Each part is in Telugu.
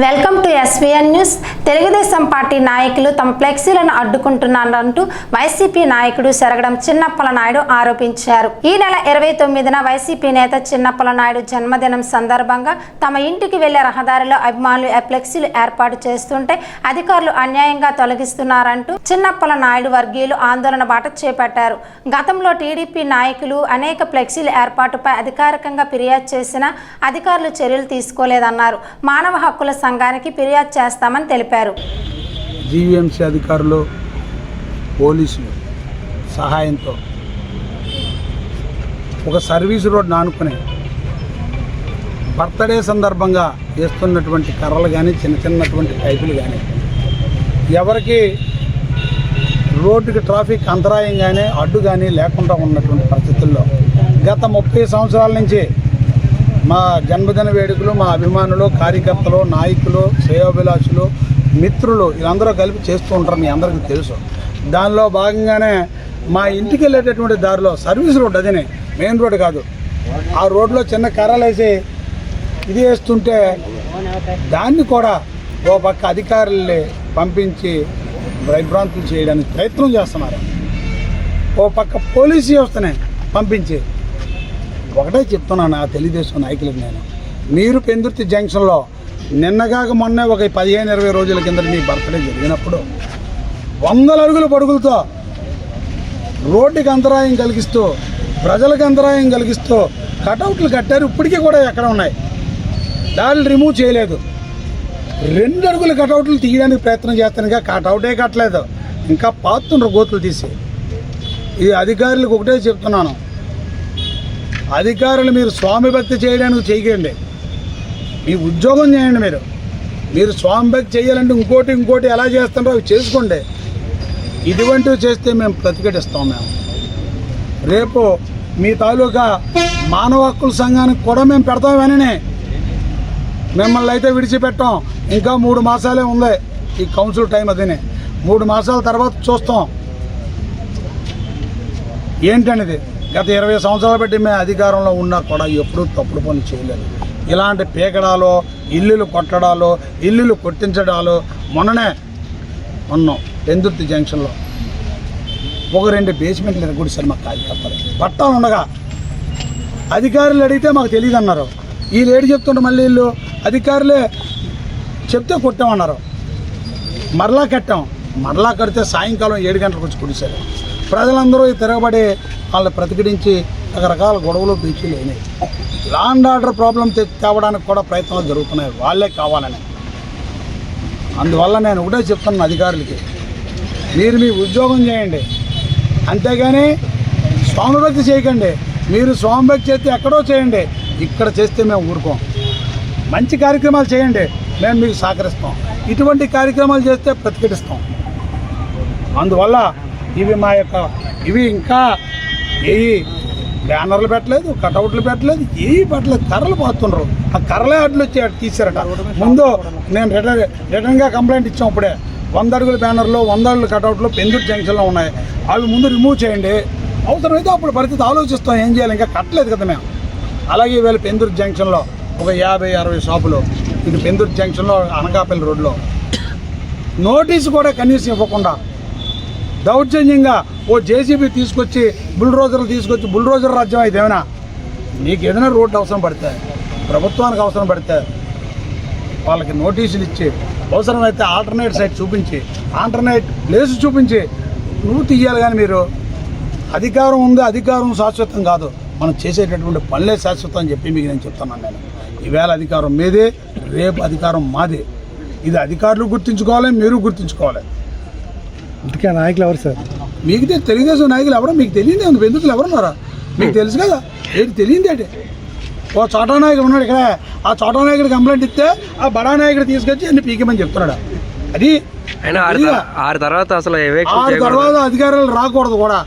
Welcome to SVN news Telugu Desam party నాయకులు తమ ఫ్లెక్సీలను అడ్డుకుంటున్నారంటూ వైసీపీ నాయకుడు సెరగడం చిన్నప్పల నాయుడు ఆరోపించారు. ఈ నెల ఇరవై తొమ్మిదిన వైసీపీ నేత చిన్నప్పల నాయుడు జన్మదినం సందర్భంగా తమ ఇంటికి వెళ్ళే రహదారిలో అభిమానులు ఫ్లెక్సీలు ఏర్పాటు చేస్తుంటే అధికారులు అన్యాయంగా తొలగిస్తున్నారంటూ చిన్నప్పల నాయుడు వర్గీయులు ఆందోళన బాట చేపట్టారు. గతంలో టీడీపీ నాయకులు అనేక ఫ్లెక్సీల ఏర్పాటుపై అధికారికంగా ఫిర్యాదు చేసినా అధికారులు చర్యలు తీసుకోలేదన్నారు. మానవ హక్కుల సంఘానికి ఫిర్యాదు చేస్తామని తెలిపారు. జీవీఎంసీ అధికారులు పోలీసులు సహాయంతో ఒక సర్వీస్ రోడ్ నానుకుని బర్త్డే సందర్భంగా వేస్తున్నటువంటి కర్రలు కానీ చిన్న చిన్నటువంటి పైపులు కానీ ఎవరికి రోడ్డుకి ట్రాఫిక్ అంతరాయం కానీ అడ్డు కానీ లేకుండా ఉన్నటువంటి పరిస్థితుల్లో గత ముప్పై సంవత్సరాల నుంచి మా జన్మదిన వేడుకలు మా అభిమానులు కార్యకర్తలు నాయకులు శ్రేయోభిలాషులు మిత్రులు వీళ్ళందరూ కలిపి చేస్తూ ఉంటారు మీ అందరికీ తెలుసు. దానిలో భాగంగానే మా ఇంటికి వెళ్ళేటటువంటి దారిలో సర్వీస్ రోడ్ అదేనే మెయిన్ రోడ్ కాదు. ఆ రోడ్లో చిన్న కర్రలు వేసి ఇది వేస్తుంటే దాన్ని కూడా ఓ పక్క అధికారుల్ని పంపించి భయభ్రాంతులు చేయడానికి ప్రయత్నం చేస్తున్నారు. ఓ పక్క పోలీసు వ్యవస్థనే పంపించి ఒకటే చెప్తున్నాను ఆ తెలుగుదేశం నాయకులకు నేను. మీరు పెందుర్తి జంక్షన్లో నిన్నగాక మొన్న ఒక పదిహేను ఇరవై రోజుల కింద మీ బర్త్డే జరిగినప్పుడు వందల అడుగుల పడుగులతో రోడ్డుకి అంతరాయం కలిగిస్తూ ప్రజలకు అంతరాయం కలిగిస్తూ కటౌట్లు కట్టారు. ఇప్పటికీ కూడా ఎక్కడ ఉన్నాయి? దాన్ని రిమూవ్ చేయలేదు. రెండు అడుగుల కటౌట్లు తీయడానికి ప్రయత్నం చేస్తాను కటౌటే కట్టలేదు. ఇంకా పాతుండ్రు గోతులు తీసి. ఇది అధికారులకు ఒకటే చెప్తున్నాను. అధికారులు మీరు స్వామి భక్తి చేయడానికి చేయకండి. మీ ఉద్యోగం చేయండి మీరు. మీరు స్వామి భక్తి చేయాలంటే ఇంకోటి ఇంకోటి ఎలా చేస్తారో అవి చేసుకోండి. ఇటువంటివి చేస్తే మేము ప్రతిఘటిస్తాం మేము. రేపు మీ తాలూకా మానవ హక్కుల సంఘానికి కూడా మేము పెడతాం వెననే మిమ్మల్ని అయితే విడిచిపెట్టాం. ఇంకా మూడు మాసాలే ఉంది ఈ కౌన్సిల్ టైం అదినే. మూడు మాసాల తర్వాత చూస్తాం. ఏంటనేది? గత ఇరవై సంవత్సరాలు బట్టి మేము అధికారంలో ఉన్నా కూడా ఎప్పుడూ తప్పుడు పని చేయలేదు. ఇలాంటి పీకడాలు ఇల్లులు కొట్టడాలు ఇల్లులు కొట్టించడాలు మొన్ననే ఉన్నాం పెందుర్తి జంక్షన్లో ఒక రెండు బేస్మెంట్లు ఎరగొడిసారు మాకు కార్యకర్తలు పట్టాలు ఉండగా అధికారులు అడిగితే మాకు తెలియదు అన్నారు ఈ ఏడు చెప్తుంటే మళ్ళీ వీళ్ళు అధికారులే చెప్తే కొట్టామన్నారు. మరలా కట్టాం. మరలా కడితే సాయంకాలం ఏడు గంటలకు వచ్చి కుడిశారు. ప్రజలందరూ తిరగబడి వాళ్ళని ప్రతిఘటించి రకరకాల గొడవలు బీచ్లు అయినాయి. లా అండ్ ఆర్డర్ ప్రాబ్లం తె- తేవడానికి కూడా ప్రయత్నాలు జరుగుతున్నాయి. వాళ్ళే కావాలని. అందువల్ల నేను ఒకటే చెప్తున్నాను అధికారులకి. మీరు మీ ఉద్యోగం చేయండి. అంతేగాని స్వామి చేయకండి. మీరు స్వామి చేస్తే ఎక్కడో చేయండి. ఇక్కడ చేస్తే మేము ఊరుకోం. మంచి కార్యక్రమాలు చేయండి. మేము మీకు సహకరిస్తాం. ఇటువంటి కార్యక్రమాలు చేస్తే ప్రతిఘటిస్తాం. అందువల్ల ఇవి మా యొక్క ఇవి ఇంకా ఏ బ్యానర్లు పెట్టలేదు కటౌట్లు పెట్టలేదు ఏ పెట్టలేదు కర్రలు పోతుండ్రు. ఆ కర్రలే అడ్లు వచ్చి తీశారట. ముందు నేను రిటర్న్ రిటర్న్గా కంప్లైంట్ ఇచ్చాం ఇప్పుడే. వంద అడుగుల బ్యానర్లు వంద అడుగుల కటౌట్లు పెందుర్తి జంక్షన్లో ఉన్నాయి. అవి ముందు రిమూవ్ చేయండి. అవసరమైతే అప్పుడు పరిస్థితి ఆలోచిస్తాం ఏం చేయాలి? ఇంకా కట్టలేదు కదా మేము. అలాగే ఈవేళ పెందుర్తి జంక్షన్లో ఒక యాభై అరవై షాపులు ఇటు పెందుర్తి జంక్షన్లో అనకాపల్లి రోడ్లో. నోటీసు కూడా కనీసం ఇవ్వకుండా దౌర్జన్యంగా ఓ జేసీబీ తీసుకొచ్చి బుల్రోజర్లు తీసుకొచ్చి బుల్రోజర్ రాజ్యం అయితే ఏమైనా నీకు ఏదైనా రోడ్డు అవసరం పడితే ప్రభుత్వానికి అవసరం పడితే వాళ్ళకి నోటీసులు ఇచ్చి అవసరమైతే ఆల్టర్నేట్ సైట్ చూపించి ఆల్టర్నేట్ ప్లేస్ చూపించి నువ్వు తీయాలి కానీ మీరు. అధికారం ఉంది అధికారం శాశ్వతం కాదు. మనం చేసేటటువంటి పనులే శాశ్వతం అని చెప్పి మీకు నేను చెప్తున్నాను నేను. ఈవేళ అధికారం మీదే రేపు అధికారం మాదే. ఇది అధికారులు గుర్తుంచుకోవాలి మీరు గుర్తుంచుకోవాలి. ఆ నాయకులు ఎవరు సార్? మీకు తెలుగుదేశం నాయకులు ఎవరో? మీకు తెలియదు ఉంది. బెందుకులు ఎవరున్నారా మీకు తెలుసు కదా. ఏంటి తెలియదు ఏంటి? ఓ చోటా నాయకుడు ఉన్నాడు ఇక్కడ. ఆ చోటా నాయకుడు కంప్లైంట్ ఇస్తే ఆ బడా నాయకుడు తీసుకొచ్చి అన్ని పీకమని చెప్తున్నాడు? అది అయినా ఆరు తర్వాత అసలు ఆరు తర్వాత అధికారులు రాకూడదు కూడా.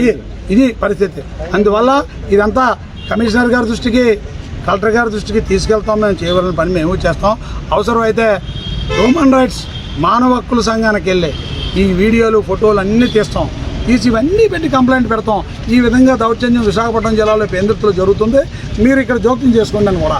ఇది ఇది పరిస్థితి. అందువల్ల ఇదంతా కమిషనర్ గారి దృష్టికి కలెక్టర్ గారి దృష్టికి తీసుకెళ్తాం. మేము చేయవలసిన పని మేము చేస్తాం. అవసరమైతే హ్యూమన్ రైట్స్ మానవ హక్కుల సంఘానికి వెళ్ళి ఈ వీడియోలు ఫోటోలు అన్నీ తీస్తాం. తీసి ఇవన్నీ పెట్టి కంప్లైంట్ పెడతాం. ఈ విధంగా దౌర్జన్యం విశాఖపట్నం జిల్లాలో పెందుర్తిలో జరుగుతుంది. మీరు ఇక్కడ జోక్యం చేసుకోండి అని కూడా.